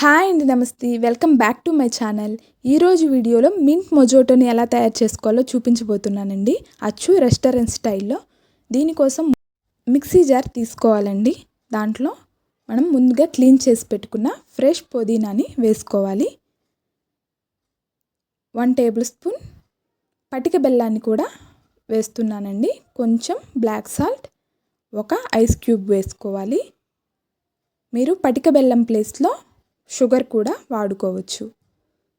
Hi అండి నమస్తే. Welcome back to my channel. ఈరోజు వీడియోలో మింట్ మొజోటోని ఎలా తయారు చేసుకోవాలో చూపించబోతున్నానండి. అచ్చు రెస్టారెంట్ స్టైల్లో దీనికోసం మిక్సీ జార్ తీసుకోవాలండి. దాంట్లో మనం ముందుగా క్లీన్ చేసి పెట్టుకున్న ఫ్రెష్ పుదీనాని వేసుకోవాలి. వన్ టేబుల్ స్పూన్ పటిక బెల్లాన్ని కూడా వేస్తున్నానండి. కొంచెం బ్లాక్ సాల్ట్ ఒక ఐస్ క్యూబ్ వేసుకోవాలి. మీరు పటిక బెల్లం ప్లేస్లో షుగర్ కూడా వాడుకోవచ్చు.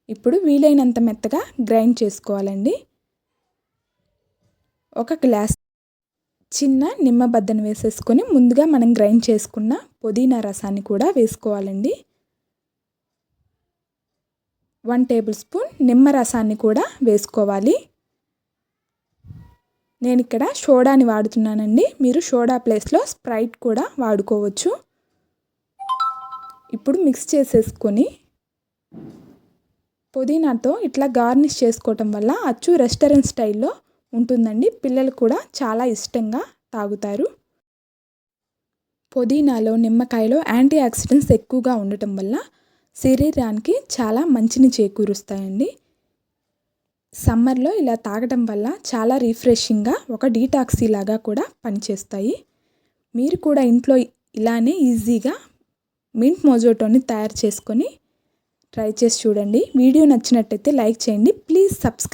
ఇప్పుడు వీలైనంత మెత్తగా గ్రైండ్ చేసుకోవాలండి. ఒక గ్లాస్ చిన్న నిమ్మబద్దను వేసేసుకొని ముందుగా మనం గ్రైండ్ చేసుకున్న పుదీనా రసాన్ని కూడా వేసుకోవాలండి. వన్ టేబుల్ స్పూన్ నిమ్మ రసాన్ని కూడా వేసుకోవాలి. నేను ఇక్కడ సోడాని వాడుతున్నానండి. మీరు సోడా ప్లేస్లో స్ప్రైట్ కూడా వాడుకోవచ్చు. ఇప్పుడు మిక్స్ చేసేసుకొని పుదీనాతో ఇట్లా గార్నిష్ చేసుకోవటం వల్ల అచ్చు రెస్టారెంట్ స్టైల్లో ఉంటుందండి. పిల్లలు కూడా చాలా ఇష్టంగా తాగుతారు. పుదీనాలో నిమ్మకాయలో యాంటీ ఆక్సిడెంట్స్ ఎక్కువగా ఉండటం వల్ల శరీరానికి చాలా మంచిని చేకూరుస్తాయండి. సమ్మర్లో ఇలా తాగటం వల్ల చాలా రిఫ్రెషింగ్గా ఒక డీటాక్సీ లాగా కూడా పనిచేస్తాయి. మీరు కూడా ఇంట్లో ఇలానే ఈజీగా మింట్ మోజోటోని తయారు చేసుకొని ట్రై చేసి చూడండి. వీడియో నచ్చినట్టయితే లైక్ చేయండి. Please subscribe